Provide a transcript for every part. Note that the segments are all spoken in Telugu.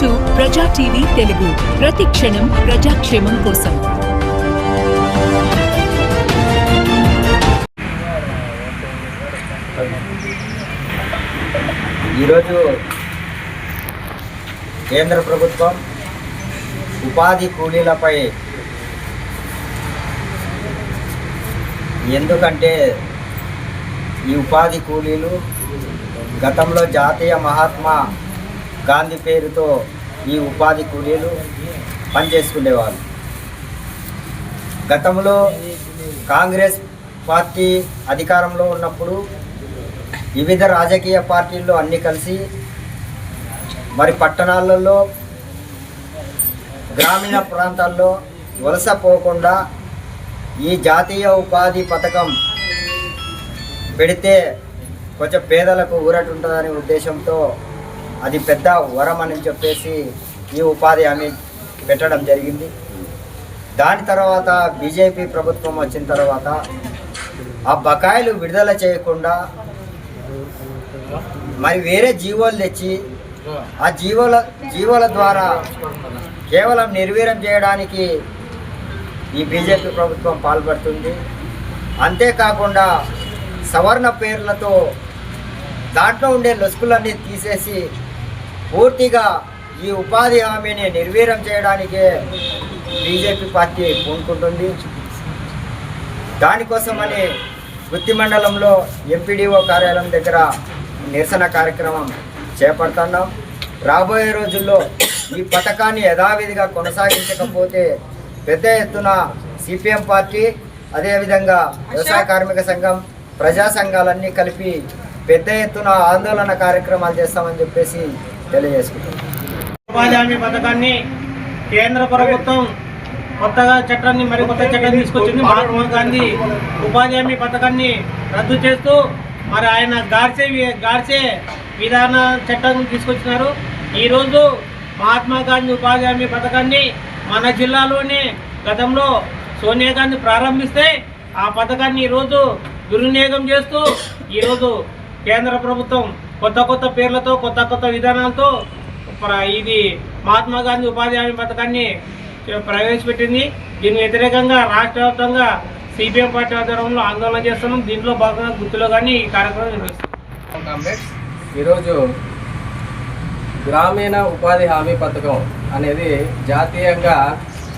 టు ప్రజా టీవీ తెలుగు. ప్రతి క్షణం ప్రజాక్షేమం కోసం. ఈరోజు కేంద్ర ప్రభుత్వం ఉపాధి కూలీలపై ఎందుకంటే ఈ ఉపాధి కూలీలు గతంలో జాతీయ మహాత్మా గాంధీ పేరుతో ఈ ఉపాధి కూలీలు పనిచేసుకునేవారు. గతంలో కాంగ్రెస్ పార్టీ అధికారంలో ఉన్నప్పుడు వివిధ రాజకీయ పార్టీల్లో అన్నీ కలిసి మరి పట్టణాలలో గ్రామీణ ప్రాంతాల్లో వలస పోకుండా ఈ జాతీయ ఉపాధి పథకం పెడితే కొంచెం పేదలకు ఊరటుంటుందనే ఉద్దేశంతో అది పెద్ద వరం అని చెప్పేసి ఈ ఉపాధి హామీ పెట్టడం జరిగింది. దాని తర్వాత బీజేపీ ప్రభుత్వం వచ్చిన తర్వాత ఆ బకాయిలు విడుదల చేయకుండా మరి వేరే జీవోలు తెచ్చి ఆ జీవోల జీవోల ద్వారా కేవలం నిర్వీర్యం చేయడానికి ఈ బీజేపీ ప్రభుత్వం పాల్పడుతుంది. అంతేకాకుండా సవర్ణ పేర్లతో దాంట్లో ఉండే లొసుకులన్నీ తీసేసి పూర్తిగా ఈ ఉపాధి హామీని నిర్వీర్యం చేయడానికే బీజేపీ పార్టీ పూనుకుంటుంది. దానికోసమని వృత్తి మండలంలో ఎంపీడీఓ కార్యాలయం దగ్గర నిరసన కార్యక్రమం చేపడుతున్నాం. రాబోయే రోజుల్లో ఈ పథకాన్ని యథావిధిగా కొనసాగించకపోతే పెద్ద ఎత్తున సిపిఎం పార్టీ అదేవిధంగా వ్యవసాయ కార్మిక సంఘం ప్రజా సంఘాలన్నీ కలిపి పెద్ద ఎత్తున ఆందోళన కార్యక్రమాలు చేస్తామని చెప్పేసి తెలియజేసుకుంటున్నాం. ఉపాధి హామీ పథకాన్ని కేంద్ర ప్రభుత్వం కొత్తగా చట్టాన్ని మరి కొత్త చట్టాన్ని తీసుకొచ్చింది. మహాత్మా గాంధీ ఉపాధి హామీ పథకాన్ని రద్దు చేస్తూ మరి ఆయన గాడ్సే వి- గాడ్సే విధాన చట్టాన్ని తీసుకొచ్చినారు. ఈరోజు మహాత్మా గాంధీ ఉపాధి హామీ పథకాన్ని మన జిల్లాలోనే గతంలో సోనియా గాంధీ ప్రారంభిస్తే ఆ పథకాన్ని ఈరోజు దుర్వినియోగం చేస్తూ ఈరోజు కేంద్ర ప్రభుత్వం కొత్త కొత్త పేర్లతో కొత్త కొత్త విధానాలతో ప్ర- ఇది మహాత్మా గాంధీ ఉపాధి హామీ పథకాన్ని ప్రవేశపెట్టింది. దీని వ్యతిరేకంగా రాష్ట్ర వ్యాప్తంగా సిపిఎం పార్టీ ఆధ్వర్యంలో ఆందోళన చేస్తున్నాం. దీంట్లో భాగంగా గుర్తులో కానీ ఈ కార్యక్రమం నిర్వహిస్తున్నాం. ఈరోజు గ్రామీణ ఉపాధి హామీ పథకం అనేది జాతీయంగా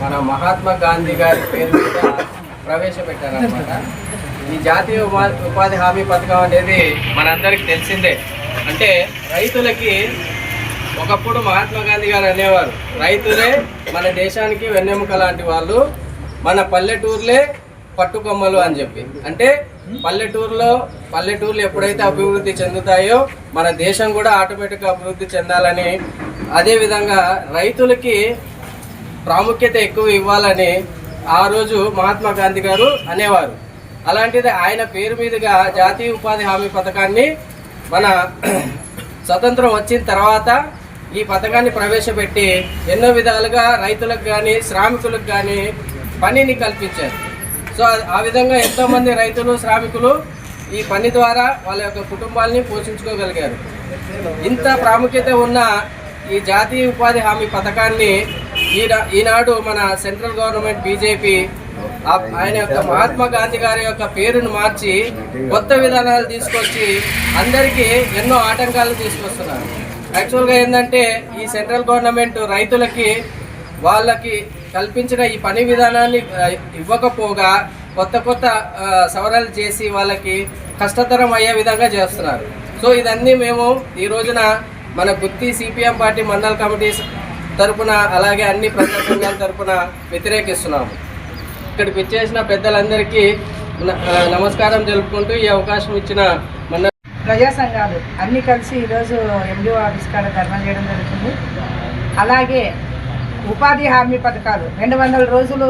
మన మహాత్మా గాంధీ గారి పేరు మీద ప్రవేశపెట్టారనమాట ఈ జాతీయ ఉపా- ఉపాధి హామీ పథకం అనేది మనందరికీ తెలిసిందే. అంటే రైతులకి ఒకప్పుడు మహాత్మా గాంధీ గారు అనేవారు. రైతులే మన దేశానికి వెన్నెముక లాంటి వాళ్ళు మన పల్లెటూర్లే పట్టుకొమ్మలు అని చెప్పి. అంటే పల్లెటూరులో పల్లెటూర్లు ఎప్పుడైతే అభివృద్ధి చెందుతాయో మన దేశం కూడా ఆటోమేటిక్గా అభివృద్ధి చెందాలని అదేవిధంగా రైతులకి ప్రాముఖ్యత ఎక్కువ ఇవ్వాలని ఆ రోజు మహాత్మా గాంధీ గారు అనేవారు. అలాంటిది ఆయన పేరు మీదుగా జాతీయ ఉపాధి హామీ పథకాన్ని మన స్వతంత్రం వచ్చిన తర్వాత ఈ పథకాన్ని ప్రవేశపెట్టి ఎన్నో విధాలుగా రైతులకు కానీ శ్రామికులకు కానీ పనిని కల్పించారు. సో ఆ- విధంగా ఎంతోమంది రైతులు శ్రామికులు ఈ పని ద్వారా వాళ్ళ యొక్క కుటుంబాలని పోషించుకోగలిగారు. ఇంత ప్రాముఖ్యత ఉన్న ఈ జాతీయ ఉపాధి హామీ పథకాన్ని ఈనాడు మన సెంట్రల్ గవర్నమెంట్ బీజేపీ ఆయన యొక్క మహాత్మా గాంధీ గారి యొక్క పేరును మార్చి కొత్త విధానాలు తీసుకొచ్చి అందరికీ ఎన్నో ఆటంకాలు తీసుకొస్తున్నారు. యాక్చువల్గా ఏంటంటే ఈ సెంట్రల్ గవర్నమెంట్ రైతులకి వాళ్ళకి కల్పించిన ఈ పని విధానాన్ని ఇవ్వకపోగా కొత్త కొత్త సవరాలు సవరణలు చేసి వాళ్ళకి కష్టతరం అయ్యే విధంగా చేస్తున్నారు. సో ఇదన్నీ మేము ఈ రోజున మన గుత్తి సిపిఎం పార్టీ మండల కమిటీ తరపున అలాగే అన్ని ప్రజా సంఘాల తరపున వ్యతిరేకిస్తున్నాము. ఇక్కడికి వచ్చేసిన పెద్దలందరికీ న- నమస్కారం తెలుపుకుంటూ ఈ అవకాశం ఇచ్చిన మన ప్రజా సంఘాలు అన్నీ కలిసి ఈరోజు ఎండిఓ ఆఫీస్ కాడ ధర్నా చేయడం జరుగుతుంది. అలాగే ఉపాధి హామీ పథకాలు రెండు వందల రోజులు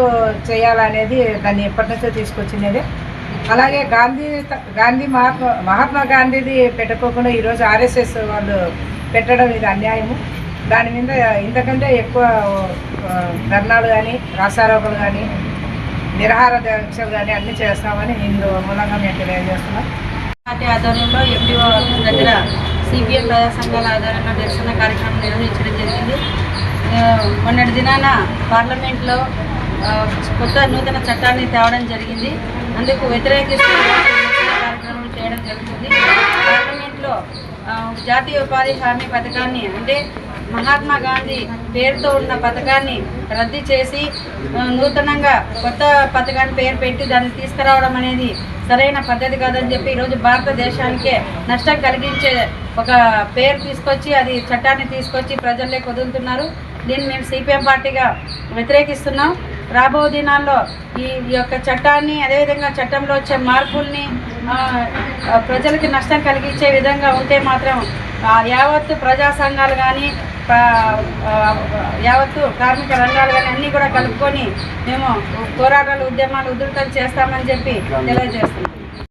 చేయాలనేది దాన్ని ఎప్పటి నుంచో తీసుకొచ్చినది. అలాగే గాంధీ గాంధీ మహాత్మా మహాత్మా గాంధీది పెట్టుకోకుండా ఈరోజు ఆర్ఎస్ఎస్ వాళ్ళు పెట్టడం ఇది అన్యాయము. దాని మీద ఇంతకంటే ఎక్కువ ధర్నాలు కానీ రాసారోకులు కానీ నిరాహార దీక్షలు కానీ అన్నీ చేస్తామని ఇందు మూలంగా మేము తెలియజేస్తున్నాం. పార్టీ ఆధ్వర్యంలో ఎండిఓ ఆఫీస్ దగ్గర సిపిఎం ప్రజా సంఘాల ఆధ్వర్యంలో నిరసన కార్యక్రమం నిర్వహించడం జరిగింది. మొన్నటి దినాన పార్లమెంట్లో కొత్త నూతన చట్టాన్ని తేవడం జరిగింది. అందుకు వ్యతిరేకిస్తూ కార్యక్రమం చేయడం జరుగుతుంది. పార్లమెంట్లో జాతీయ ఉపాధి హామీ పథకాన్ని అంటే మహాత్మా గాంధీ పేరుతో ఉన్న పథకాన్ని రద్దు చేసి నూతనంగా కొత్త పథకాన్ని పేరు పెట్టి దాన్ని తీసుకురావడం అనేది సరైన పద్ధతి కాదని చెప్పి ఈరోజు భారతదేశానికే నష్టం కలిగించే ఒక పేరు తీసుకొచ్చి అది చట్టాన్ని తీసుకొచ్చి ప్రజల్లోకి వదులుతున్నారు. దీన్ని మేము సిపిఎం పార్టీగా వ్యతిరేకిస్తున్నాం. రాబో దినాల్లో ఈ యొక్క చట్టాన్ని అదేవిధంగా చట్టంలో వచ్చే మార్పుల్ని ప్రజలకి నష్టం కలిగించే విధంగా ఉంటే మాత్రం యావత్తు ప్రజా సంఘాలు కానీ యావత్తు కార్మిక రంగాలు కానీ అన్నీ కూడా కలుపుకొని మేము పోరాటాలు ఉద్యమాలు ఉధృతం చేస్తామని చెప్పి తెలియజేస్తున్నాం.